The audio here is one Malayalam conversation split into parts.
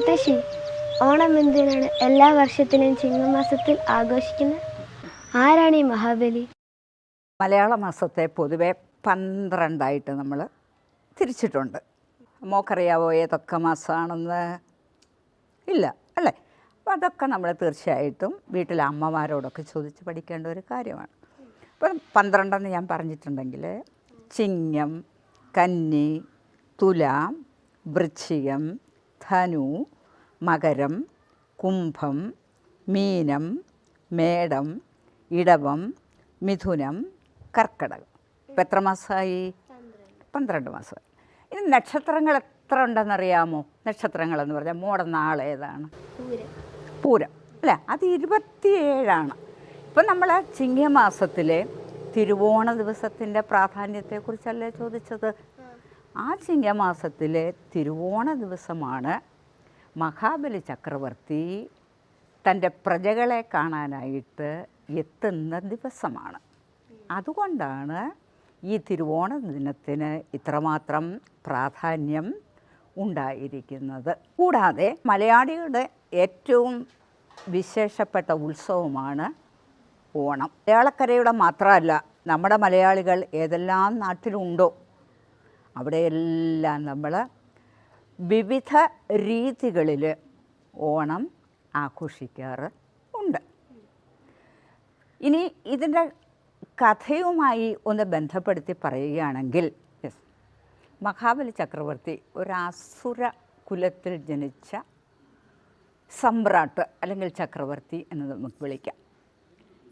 മുത്തശ്ശി ഓണം എന്തിനാണ് എല്ലാ വർഷത്തിലും ചിങ്ങമാസത്തിൽ ആഘോഷിക്കുന്നത്? ആരാണ് ഈ മഹാബലി? മലയാള മാസത്തെ പൊതുവെ പന്ത്രണ്ടായിട്ട് നമ്മൾ തിരിച്ചിട്ടുണ്ട്. മോക്കറിയാവോ ഏതൊക്കെ മാസമാണെന്ന്? ഇല്ല അല്ലേ? അപ്പോൾ അതൊക്കെ നമ്മൾ തീർച്ചയായിട്ടും വീട്ടിലെ അമ്മമാരോടൊക്കെ ചോദിച്ച് പഠിക്കേണ്ട ഒരു കാര്യമാണ്. അപ്പം പന്ത്രണ്ടെന്ന് ഞാൻ പറഞ്ഞിട്ടുണ്ടെങ്കിൽ ചിങ്ങം കന്നി തുലാം വൃശ്ചികം ധനു മകരം കുംഭം മീനം മേടം ഇടവം മിഥുനം കർക്കടകം. ഇപ്പം എത്ര മാസമായി? പന്ത്രണ്ട് മാസമായി. ഇനി നക്ഷത്രങ്ങൾ എത്ര ഉണ്ടെന്നറിയാമോ? നക്ഷത്രങ്ങളെന്ന് പറഞ്ഞാൽ മോടെ നാളേതാണ് പൂരം. അല്ല? അത് ഇരുപത്തിയേഴാണ്. ഇപ്പം നമ്മൾ ചിങ്ങമാസത്തിലെ തിരുവോണ ദിവസത്തിന്റെ പ്രാധാന്യത്തെക്കുറിച്ചല്ലേ ചോദിച്ചത്? ആ ചിങ്ങമാസത്തിലെ തിരുവോണ ദിവസമാണ് മഹാബലി ചക്രവർത്തി തന്റെ പ്രജകളെ കാണാനായിട്ട് എത്തുന്ന ദിവസമാണ്. അതുകൊണ്ടാണ് ഈ തിരുവോണ ദിനത്തിന് ഇത്രമാത്രം പ്രാധാന്യം ഉണ്ടായിരിക്കുന്നത്. കൂടാതെ മലയാളികളുടെ ഏറ്റവും വിശേഷപ്പെട്ട ഉത്സവമാണ് ഓണം. മലയാളക്കരയുടെ മാത്രമല്ല നമ്മുടെ മലയാളികൾ ഏതെല്ലാം നാട്ടിലുണ്ടോ അവിടെയെല്ലാം നമ്മൾ വിവിധ രീതികളിൽ ഓണം ആഘോഷിക്കാറ് ഉണ്ട്. ഇനി ഇതിന്റെ കഥയുമായി ഒന്ന് ബന്ധപ്പെടുത്തി പറയുകയാണെങ്കിൽ യെസ് മഹാബലി ചക്രവർത്തി ഒരു അസുര കുലത്തിൽ ജനിച്ച സമ്രാട്ട് അല്ലെങ്കിൽ ചക്രവർത്തി എന്ന് നമുക്ക് വിളിക്കാം.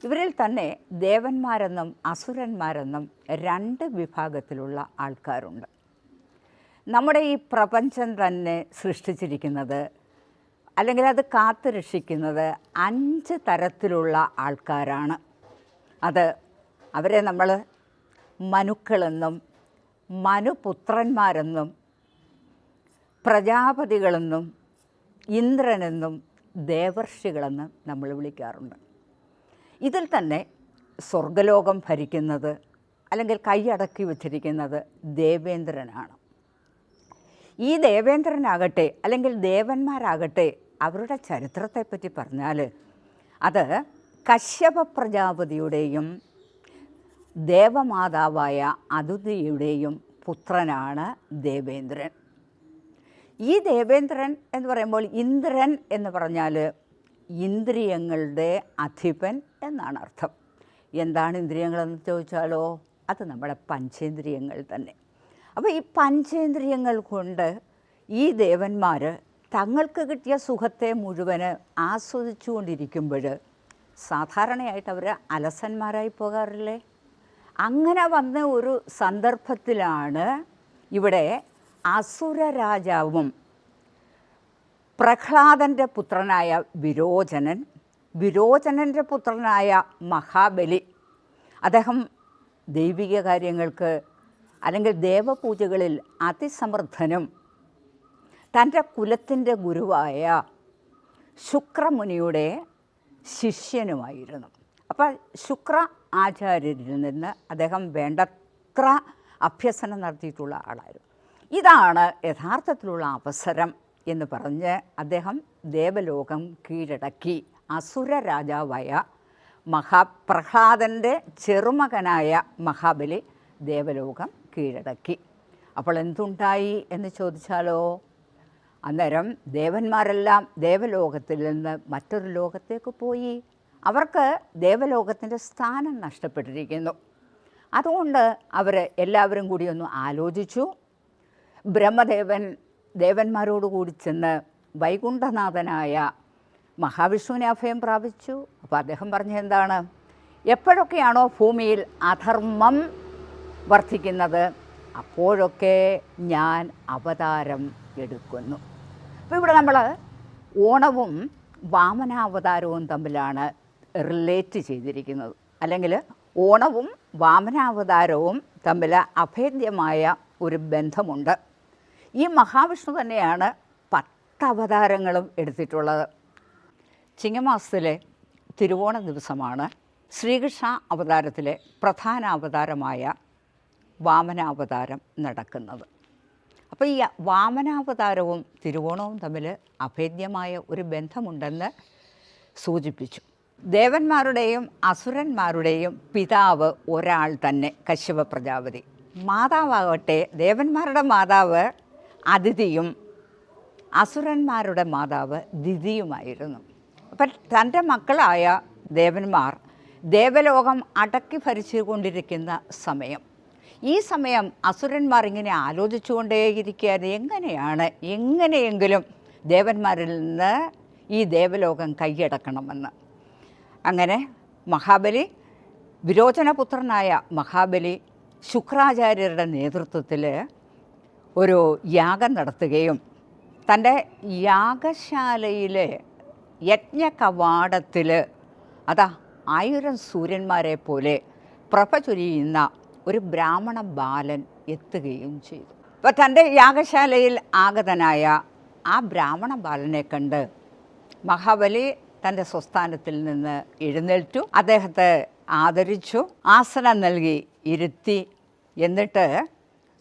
ഇവരിൽ തന്നെ ദേവന്മാരെന്നും അസുരന്മാരെന്നും രണ്ട് വിഭാഗത്തിലുള്ള ആൾക്കാരുണ്ട്. നമ്മുടെ ഈ പ്രപഞ്ചം തന്നെ സൃഷ്ടിച്ചിരിക്കുന്നത് അല്ലെങ്കിൽ അത് കാത്തു രക്ഷിക്കുന്നത് അഞ്ച് തരത്തിലുള്ള ആൾക്കാരാണ്. അത് അവരെ നമ്മൾ മനുക്കളെന്നും മനുപുത്രന്മാരെന്നും പ്രജാപതികളെന്നും ഇന്ദ്രനെന്നും ദേവർഷികളെന്നും നമ്മൾ വിളിക്കാറുണ്ട്. ഇതിൽ തന്നെ സ്വർഗലോകം ഭരിക്കുന്നത് അല്ലെങ്കിൽ കൈയടക്കി വച്ചിരിക്കുന്നത് ദേവേന്ദ്രനാണ്. ഈ ദേവേന്ദ്രനാകട്ടെ അല്ലെങ്കിൽ ദേവന്മാരാകട്ടെ അവരുടെ ചരിത്രത്തെപ്പറ്റി പറഞ്ഞാൽ അത് കശ്യപ പ്രജാപതിയുടെയും ദേവമാതാവായ അതുതിയുടെയും പുത്രനാണ് ദേവേന്ദ്രൻ. ഈ ദേവേന്ദ്രൻ എന്ന് പറയുമ്പോൾ ഇന്ദ്രൻ എന്ന് പറഞ്ഞാൽ ഇന്ദ്രിയങ്ങളുടെ അധിപൻ എന്നാണ് അർത്ഥം. എന്താണ് ഇന്ദ്രിയങ്ങളെന്ന് ചോദിച്ചാലോ അത് നമ്മുടെ പഞ്ചേന്ദ്രിയങ്ങൾ തന്നെ. അപ്പോൾ ഈ പഞ്ചേന്ദ്രിയങ്ങൾ കൊണ്ട് ഈ ദേവന്മാർ തങ്ങൾക്ക് കിട്ടിയ സുഖത്തെ മുഴുവൻ ആസ്വദിച്ചുകൊണ്ടിരിക്കുമ്പോൾ സാധാരണയായിട്ട് അവർ അലസന്മാരായി പോകാറില്ലേ? അങ്ങനെ വന്ന ഒരു സന്ദർഭത്തിലാണ് ഇവിടെ അസുര രാജാവും പ്രഹ്ലാദന്റെ പുത്രനായ വിരോചനൻ വിരോചനന്റെ പുത്രനായ മഹാബലി. അദ്ദേഹം ദൈവിക കാര്യങ്ങൾക്ക് അല്ലെങ്കിൽ ദേവപൂജകളിൽ അതിസമർത്ഥനും. തന്റെ കുലത്തിന്റെ ഗുരുവായ ശുക്രമുനിയുടെ ശിഷ്യനുമായിരുന്നു. അപ്പോൾ ശുക്ര ആചാര്യരിൽ നിന്ന് അദ്ദേഹം വേണ്ടത്ര അഭ്യസനം നടത്തിയിട്ടുള്ള ആളായിരുന്നു. ഇതാണ് യഥാർത്ഥത്തിലുള്ള അവസരം. എന്ന് പറഞ്ഞ് അദ്ദേഹം ദേവലോകം കീഴടക്കി. അസുര രാജാവായ മഹാപ്രഹ്ലാദന്റെ ചെറുമകനായ മഹാബലി ദേവലോകം കീഴടക്കി. അപ്പോൾ എന്തുണ്ടായി എന്ന് ചോദിച്ചാലോ? അന്നേരം ദേവന്മാരെല്ലാം ദേവലോകത്തിൽ നിന്ന് മറ്റൊരു ലോകത്തേക്ക് പോയി. അവർക്ക് ദേവലോകത്തിന്റെ സ്ഥാനം നഷ്ടപ്പെട്ടിരിക്കുന്നു. അതുകൊണ്ട് അവർ എല്ലാവരും കൂടി ഒന്ന് ആലോചിച്ചു. ബ്രഹ്മദേവൻ ദേവന്മാരോട് കൂടി ചെന്ന് വൈകുണ്ഠനാഥനായ മഹാവിഷ്ണുവിനെ അഭയം പ്രാപിച്ചു. അപ്പോൾ അദ്ദേഹം പറഞ്ഞെന്താണ് എപ്പോഴൊക്കെയാണോ ഭൂമിയിൽ അധർമ്മം വർദ്ധിക്കുന്നത് അപ്പോഴൊക്കെ ഞാൻ അവതാരം എടുക്കുന്നു. അപ്പോൾ ഇവിടെ നമ്മൾ ഓണവും വാമനാവതാരവും തമ്മിലാണ് റിലേറ്റ് ചെയ്തിരിക്കുന്നത്. അല്ലെങ്കിൽ ഓണവും വാമനാവതാരവും തമ്മിൽ അഭേദ്യമായ ഒരു ബന്ധമുണ്ട്. ഈ മഹാവിഷ്ണു തന്നെയാണ് പത്ത് അവതാരങ്ങളും എടുത്തിട്ടുള്ളത്. ചിങ്ങമാസത്തിലെ തിരുവോണ ദിവസമാണ് ശ്രീകൃഷ്ണ അവതാരത്തിലെ പ്രധാന അവതാരമായ വാമനാവതാരം നടക്കുന്നത്. അപ്പോൾ ഈ വാമനാവതാരവും തിരുവോണവും തമ്മിൽ അഭേദ്യമായ ഒരു ബന്ധമുണ്ടെന്ന് സൂചിപ്പിച്ചു. ദേവന്മാരുടെയും അസുരന്മാരുടെയും പിതാവ് ഒരാൾ തന്നെ കശ്യപ പ്രജാപതി. മാതാവാകട്ടെ ദേവന്മാരുടെ മാതാവ് അതിഥിയും അസുരന്മാരുടെ മാതാവ് ദിതിയുമായിരുന്നു അപ്പം തന്റെ മക്കളായ ദേവന്മാർ ദേവലോകം അടക്കി ഭരിച്ചുകൊണ്ടിരിക്കുന്ന സമയം. ഈ സമയം അസുരന്മാർ ഇങ്ങനെ ആലോചിച്ചുകൊണ്ടേയിരിക്കുകയായിരുന്നു എങ്ങനെയാണ് എങ്ങനെയെങ്കിലും ദേവന്മാരിൽ നിന്ന് ഈ ദേവലോകം കൈയടക്കണമെന്ന്. അങ്ങനെ മഹാബലി വിരോചനപുത്രനായ മഹാബലി ശുക്രാചാര്യരുടെ നേതൃത്വത്തിൽ ഒരു യാഗം നടത്തുകയും തന്റെ യാഗശാലയിലെ യജ്ഞ കവാടത്തിൽ അതാ ആയിരം സൂര്യന്മാരെ പോലെ പ്രഭ ചൊരിയുന്ന ഒരു ബ്രാഹ്മണ ബാലൻ എത്തുകയും ചെയ്തു. അപ്പോൾ തന്റെ യാഗശാലയിൽ ആഗതനായ ആ ബ്രാഹ്മണ ബാലനെ കണ്ട് മഹാബലി തന്റെ സ്വസ്ഥാനത്തിൽ നിന്ന് എഴുന്നേൽറ്റു അദ്ദേഹത്തെ ആദരിച്ചു ആസനം നൽകി ഇരുത്തി എന്നിട്ട്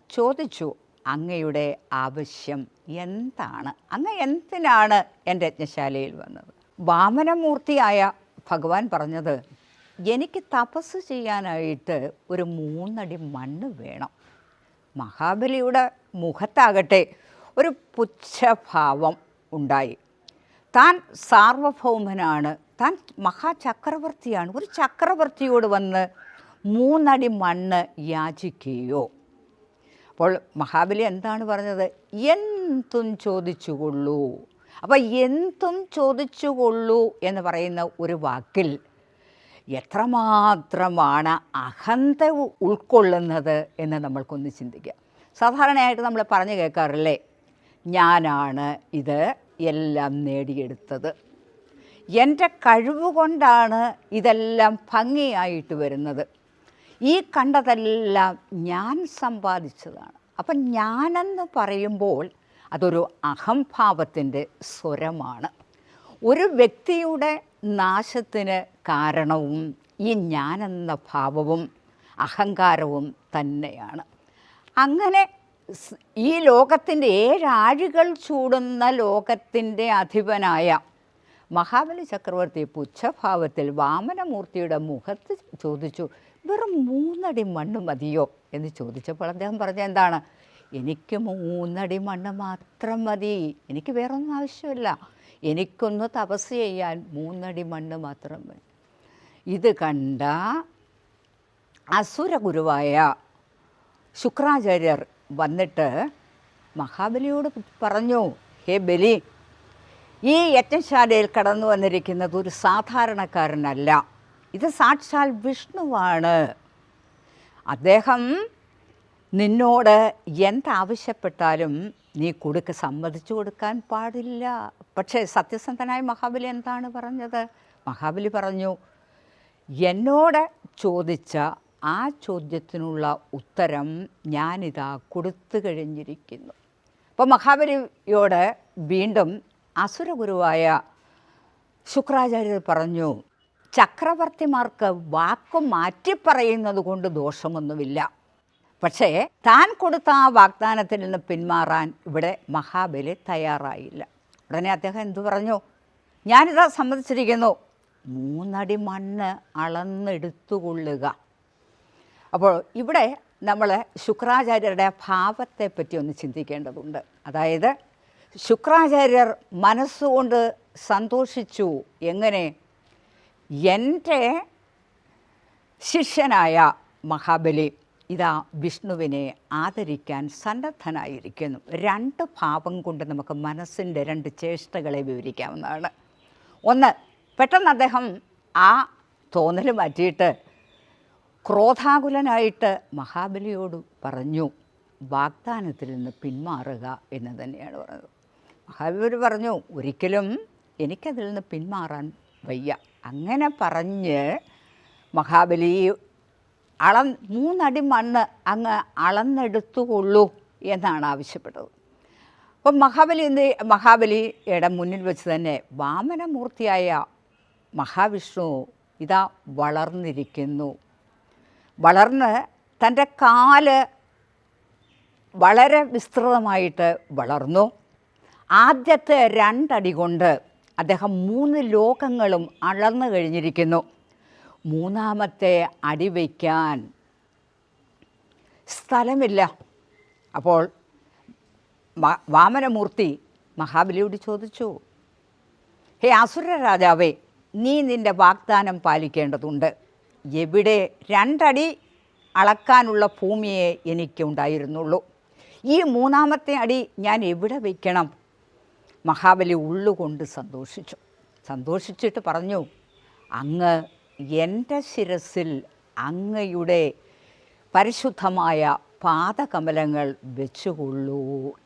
ചോദിച്ചു അങ്ങയുടെ ആവശ്യം എന്താണ്? അങ്ങ് എന്തിനാണ് എന്റെ യജ്ഞശാലയിൽ വന്നത്? വാമനമൂർത്തിയായ ഭഗവാൻ പറഞ്ഞത് എനിക്ക് തപസ് ചെയ്യാനായിട്ട് ഒരു മൂന്നടി മണ്ണ് വേണം. മഹാബലിയുടെ മുഖത്താകട്ടെ ഒരു പുച്ഛഭാവം ഉണ്ടായി. താൻ സാർവഭൗമനാണ് താൻ മഹാചക്രവർത്തിയാണ്. ഒരു ചക്രവർത്തിയോട് വന്ന് മൂന്നടി മണ്ണ് യാചിക്കുകയോ അപ്പോൾ മഹാബലി എന്താണ് പറഞ്ഞത്? എന്തും ചോദിച്ചുകൊള്ളൂ. അപ്പോൾ എന്തും ചോദിച്ചുകൊള്ളൂ എന്ന് പറയുന്ന ഒരു വാക്കിൽ എത്രമാത്രമാണ് അഹന്ത ഉൾക്കൊള്ളുന്നത് എന്ന് നമ്മൾക്കൊന്ന് ചിന്തിക്കാം സാധാരണയായിട്ട് നമ്മൾ പറഞ്ഞു കേൾക്കാറില്ലേ? ഞാനാണ് ഇത് എല്ലാം നേടിയെടുത്തത്. എന്റെ കഴിവുകൊണ്ടാണ് ഇതെല്ലാം ഭംഗിയായിട്ട് വരുന്നത്. ഈ കണ്ടതെല്ലാം ഞാൻ സമ്പാദിച്ചതാണ്. അപ്പം ഞാനെന്ന് പറയുമ്പോൾ അതൊരു അഹംഭാവത്തിന്റെ സ്വരമാണ്. ഒരു വ്യക്തിയുടെ നാശത്തിന് കാരണവും ഈ ഞാനെന്ന ഭാവവും അഹങ്കാരവും തന്നെയാണ്. അങ്ങനെ ഈ ലോകത്തിന്റെ ഏഴാഴികൾ ചൂടുന്ന ലോകത്തിന്റെ അധിപനായ മഹാബലി ചക്രവർത്തി പുച്ഛഭാവത്തിൽ വാമനമൂർത്തിയുടെ മുഖത്ത് ചോദിച്ചു വെറും മൂന്നടി മണ്ണ് മതിയോ എന്ന് ചോദിച്ചപ്പോൾ അദ്ദേഹം പറഞ്ഞ എന്താണ്? എനിക്ക് മൂന്നടി മണ്ണ് മാത്രം മതി. എനിക്ക് വേറൊന്നും ആവശ്യമില്ല. എനിക്കൊന്ന് തപസ് ചെയ്യാൻ മൂന്നടി മണ്ണ് മാത്രം മതി. ഇത് കണ്ട അസുരഗുരുവായ ശുക്രാചാര്യർ വന്നിട്ട് മഹാബലിയോട് പറഞ്ഞു ഹേ ബലി ഈ യജ്ഞശാലയിൽ കടന്നു വന്നിരിക്കുന്നത് ഒരു സാധാരണക്കാരനല്ല. ഇത് സാക്ഷാൽ വിഷ്ണുവാണ്. അദ്ദേഹം നിന്നോട് എന്താവശ്യപ്പെട്ടാലും നീ കൊടുക്ക സമ്മതിച്ചു കൊടുക്കാൻ പാടില്ല. പക്ഷേ സത്യസന്ധനായ മഹാബലി എന്താണ് പറഞ്ഞത്? മഹാബലി പറഞ്ഞു എന്നോട് ചോദിച്ച ആ ചോദ്യത്തിനുള്ള ഉത്തരം ഞാനിതാ കൊടുത്തു കഴിഞ്ഞിരിക്കുന്നു. അപ്പോൾ മഹാബലിയോട് വീണ്ടും അസുരഗുരുവായ ശുക്രാചാര്യർ പറഞ്ഞു ചക്രവർത്തിമാർക്ക് വാക്ക് മാറ്റി പറയുന്നത് കൊണ്ട് ദോഷമൊന്നുമില്ല. പക്ഷേ താൻ കൊടുത്ത ആ വാഗ്ദാനത്തിൽ നിന്ന് പിന്മാറാൻ ഇവിടെ മഹാബലി തയ്യാറായില്ല. ഉടനെ അദ്ദേഹം എന്തു പറഞ്ഞു? ഞാനിതാ സമ്മതിച്ചിരിക്കുന്നു. മൂന്നടി മണ്ണ് അളന്നെടുത്തുകൊള്ളുക. അപ്പോൾ ഇവിടെ നമ്മൾ ശുക്രാചാര്യരുടെ ഭാവത്തെ പറ്റി ഒന്ന് ചിന്തിക്കേണ്ടതുണ്ട്. അതായത് ശുക്രാചാര്യർ മനസ്സുകൊണ്ട് സന്തോഷിച്ചു. എങ്ങനെ? എന്റെ ശിഷ്യനായ മഹാബലി ഇതാ വിഷ്ണുവിനെ ആദരിക്കാൻ സന്നദ്ധനായിരിക്കുന്നു. രണ്ട് ഭാവം കൊണ്ട് നമുക്ക് മനസ്സിന്റെ രണ്ട് ചേഷ്ടകളെ വിവരിക്കാവുന്നതാണ്. ഒന്ന് പെട്ടെന്ന് അദ്ദേഹം ആ തോന്നൽ മാറ്റിയിട്ട് ക്രോധാകുലനായിട്ട് മഹാബലിയോട് പറഞ്ഞു വാഗ്ദാനത്തിൽ നിന്ന് പിന്മാറുക എന്ന് തന്നെയാണ് പറഞ്ഞത്. മഹാബലി പറഞ്ഞു ഒരിക്കലും എനിക്കതിൽ നിന്ന് പിന്മാറാൻ വയ്യ. അങ്ങനെ പറഞ്ഞ് മഹാബലി അള മൂന്നടി മണ്ണ് അങ്ങ് അളന്നെടുത്തുകൊള്ളൂ എന്നാണ് ആവശ്യപ്പെട്ടത്. അപ്പം മഹാബലി എന്ത് മഹാബലിയുടെ മുന്നിൽ വെച്ച് തന്നെ വാമനമൂർത്തിയായ മഹാവിഷ്ണു ഇതാ വളർന്നിരിക്കുന്നു. വളർന്ന് തന്റെ കാൽ വളരെ വിസ്തൃതമായിട്ട് വളർന്നു. ആദ്യത്തെ രണ്ടടി കൊണ്ട് അദ്ദേഹം മൂന്ന് ലോകങ്ങളും അളന്നു കഴിഞ്ഞിരിക്കുന്നു. മൂന്നാമത്തെ അടി വയ്ക്കാൻ സ്ഥലമില്ല. അപ്പോൾ വാമനമൂർത്തി മഹാബലിയോട് ചോദിച്ചു ഹേ അസുര രാജാവേ നീ നിന്റെ വാഗ്ദാനം പാലിക്കേണ്ടതുണ്ട്. എവിടെ രണ്ടടി അളക്കാനുള്ള ഭൂമിയെ എനിക്കുണ്ടായിരുന്നുള്ളൂ. ഈ മൂന്നാമത്തെ അടി ഞാൻ എവിടെ വയ്ക്കണം? മഹാബലി ഉള്ളുകൊണ്ട് സന്തോഷിച്ചു. സന്തോഷിച്ചിട്ട് പറഞ്ഞു അങ്ങ് എന്റെ ശിരസിൽ അങ്ങയുടെ പരിശുദ്ധമായ പാദകമലങ്ങൾ വെച്ചുകൊള്ളൂ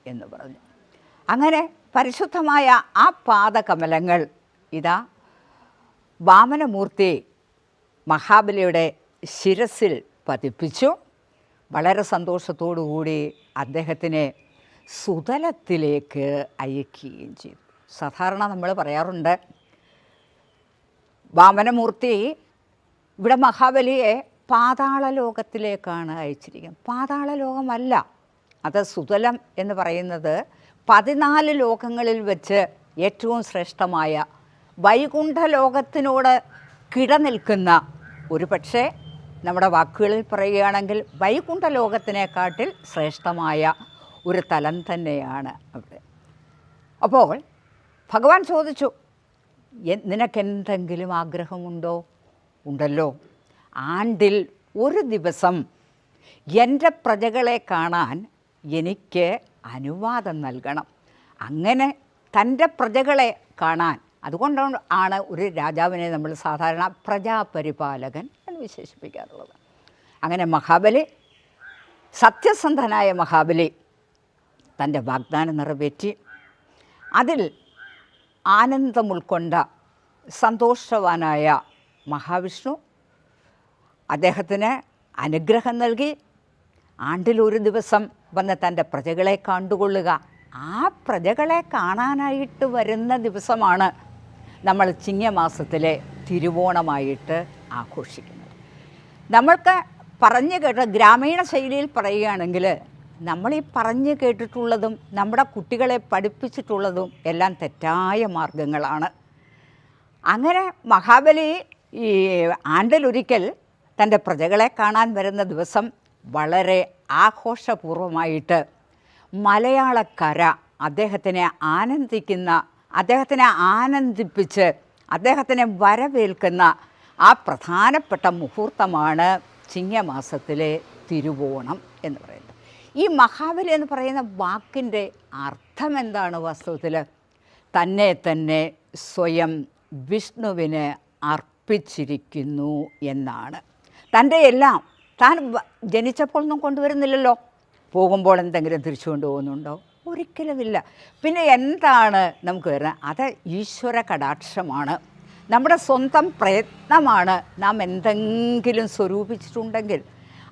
എന്ന് പറഞ്ഞു. അങ്ങനെ പരിശുദ്ധമായ ആ പാദകമലങ്ങൾ ഇതാ വാമനമൂർത്തി മഹാബലിയുടെ ശിരസിൽ പതിപ്പിച്ചു. വളരെ സന്തോഷത്തോടു കൂടി അദ്ദേഹത്തിനെ സുതലത്തിലേക്ക് അയക്കുകയും ചെയ്തു. സാധാരണ നമ്മൾ പറയാറുണ്ട് വാമനമൂർത്തി ഇവിടെ മഹാബലിയെ പാതാള ലോകത്തിലേക്കാണ് അയച്ചിരിക്കുന്നത്. പാതാള ലോകമല്ല അത് സുതലം എന്ന് പറയുന്നത് പതിനാല് ലോകങ്ങളിൽ വെച്ച് ഏറ്റവും ശ്രേഷ്ഠമായ വൈകുണ്ഠ ലോകത്തിനോട് കിടനിൽക്കുന്ന ഒരു പക്ഷേ നമ്മുടെ വാക്കുകളിൽ പറയുകയാണെങ്കിൽ വൈകുണ്ഠ ലോകത്തിനെക്കാട്ടിൽ ശ്രേഷ്ഠമായ ഒരു തലം തന്നെയാണ് അവിടെ. അപ്പോൾ ഭഗവാൻ ചോദിച്ചു "എ- നിനക്കെന്തെങ്കിലും ആഗ്രഹമുണ്ടോ? ഉണ്ടല്ലോ. ആണ്ടിൽ ഒരു ദിവസം എന്റെ പ്രജകളെ കാണാൻ എനിക്ക് അനുവാദം നൽകണം. അങ്ങനെ തന്റെ പ്രജകളെ കാണാൻ. അതുകൊണ്ടാണ് ആണ് ഒരു രാജാവിനെ നമ്മൾ സാധാരണ പ്രജാപരിപാലകൻ എന്ന് വിശേഷിപ്പിക്കാറുള്ളത്. അങ്ങനെ മഹാബലി സത്യസന്ധനായ മഹാബലി തന്റെ വാഗ്ദാനം നിറവേറ്റി അതിൽ ആനന്ദം ഉൾക്കൊണ്ട സന്തോഷവാനായ മഹാവിഷ്ണു അദ്ദേഹത്തിന് അനുഗ്രഹം നൽകി ആണ്ടിലൊരു ദിവസം വന്ന് തന്റെ പ്രജകളെ കണ്ടുകൊള്ളുക. ആ പ്രജകളെ കാണാനായിട്ട് വരുന്ന ദിവസമാണ് നമ്മൾ ചിങ്ങമാസത്തിലെ തിരുവോണമായിട്ട് ആഘോഷിക്കുന്നത്. നമ്മൾക്ക് പറഞ്ഞു കേട്ട ഗ്രാമീണ ശൈലിയിൽ പറയുകയാണെങ്കിൽ പറഞ്ഞ് പറഞ്ഞു കേട്ടിട്ടുള്ളതും നമ്മുടെ കുട്ടികളെ പഠിപ്പിച്ചിട്ടുള്ളതും എല്ലാം തെറ്റായ മാർഗങ്ങളാണ്. അങ്ങനെ മഹാബലി ഈ ആണ്ടിലൊരിക്കൽ തന്റെ പ്രജകളെ കാണാൻ വരുന്ന ദിവസം വളരെ ആഘോഷപൂർവമായിട്ട് മലയാളക്കര അദ്ദേഹത്തിനെ ആനന്ദിക്കുന്ന അദ്ദേഹത്തിനെ ആനന്ദിപ്പിച്ച് അദ്ദേഹത്തിനെ വരവേൽക്കുന്ന ആ പ്രധാനപ്പെട്ട മുഹൂർത്തമാണ് ചിങ്ങമാസത്തിലെ തിരുവോണം എന്ന് പറയുന്നത്. ഈ മഹാബലി എന്ന് പറയുന്ന വാക്കിന്റെ അർത്ഥം എന്താണ് വാസ്തവത്തിൽ? തന്നെ തന്നെ സ്വയം വിഷ്ണുവിന് അർപ്പിച്ചിരിക്കുന്നു എന്നാണ്. തന്റെ എല്ലാം താൻ ജനിച്ചപ്പോൾ ഒന്നും കൊണ്ടുവരുന്നില്ലല്ലോ. പോകുമ്പോൾ എന്തെങ്കിലും തിരിച്ചു കൊണ്ടുപോകുന്നുണ്ടോ? ഒരിക്കലുമില്ല. പിന്നെ എന്താണ് നമുക്ക് വരുന്നത്? അത് ഈശ്വര കടാക്ഷമാണ്. നമ്മുടെ സ്വന്തം പ്രയത്നമാണ് നാം എന്തെങ്കിലും സ്വരൂപിച്ചിട്ടുണ്ടെങ്കിൽ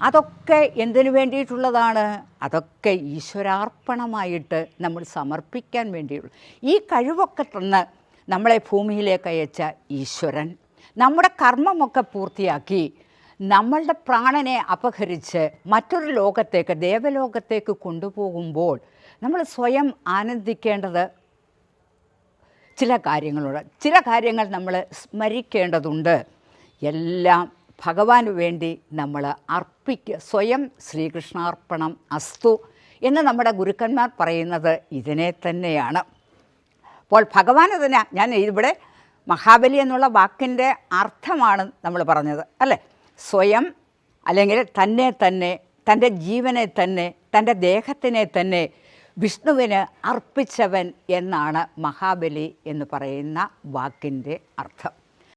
അതൊക്കെ എന്തിനു വേണ്ടിയിട്ടുള്ളതാണ്? അതൊക്കെ ഈശ്വരാർപ്പണമായിട്ട് നമ്മൾ സമർപ്പിക്കാൻ വേണ്ടിയുള്ളൂ. ഈ കഴിവൊക്കെ തന്ന് നമ്മളെ ഭൂമിയിലേക്ക് അയച്ച ഈശ്വരൻ നമ്മുടെ കർമ്മമൊക്കെ പൂർത്തിയാക്കി നമ്മളുടെ പ്രാണനെ അപഹരിച്ച് മറ്റൊരു ലോകത്തേക്ക് ദേവലോകത്തേക്ക് കൊണ്ടുപോകുമ്പോൾ നമ്മൾ സ്വയം ആനന്ദിക്കേണ്ടത് ചില കാര്യങ്ങളുണ്ട് ചില കാര്യങ്ങൾ നമ്മൾ സ്മരിക്കേണ്ടതുണ്ട്. എല്ലാം ഭഗവാന് വേണ്ടി നമ്മൾ അർപ്പിക്കുക സ്വയം ശ്രീകൃഷ്ണാർപ്പണം അസ്തു എന്ന് നമ്മുടെ ഗുരുക്കന്മാർ പറയുന്നത് ഇതിനെ തന്നെയാണ്. അപ്പോൾ ഭഗവാന് തന്നെ ഞാൻ ഇവിടെ മഹാബലി എന്നുള്ള വാക്കിന്റെ അർത്ഥമാണ് നമ്മൾ പറഞ്ഞത് അല്ലേ? സ്വയം അല്ലെങ്കിൽ തന്നെ തന്നെ തന്റെ ജീവനെ തന്നെ തന്റെ ദേഹത്തിനെ തന്നെ വിഷ്ണുവിന് അർപ്പിച്ചവൻ എന്നാണ് മഹാബലി എന്ന് പറയുന്ന വാക്കിന്റെ അർത്ഥം.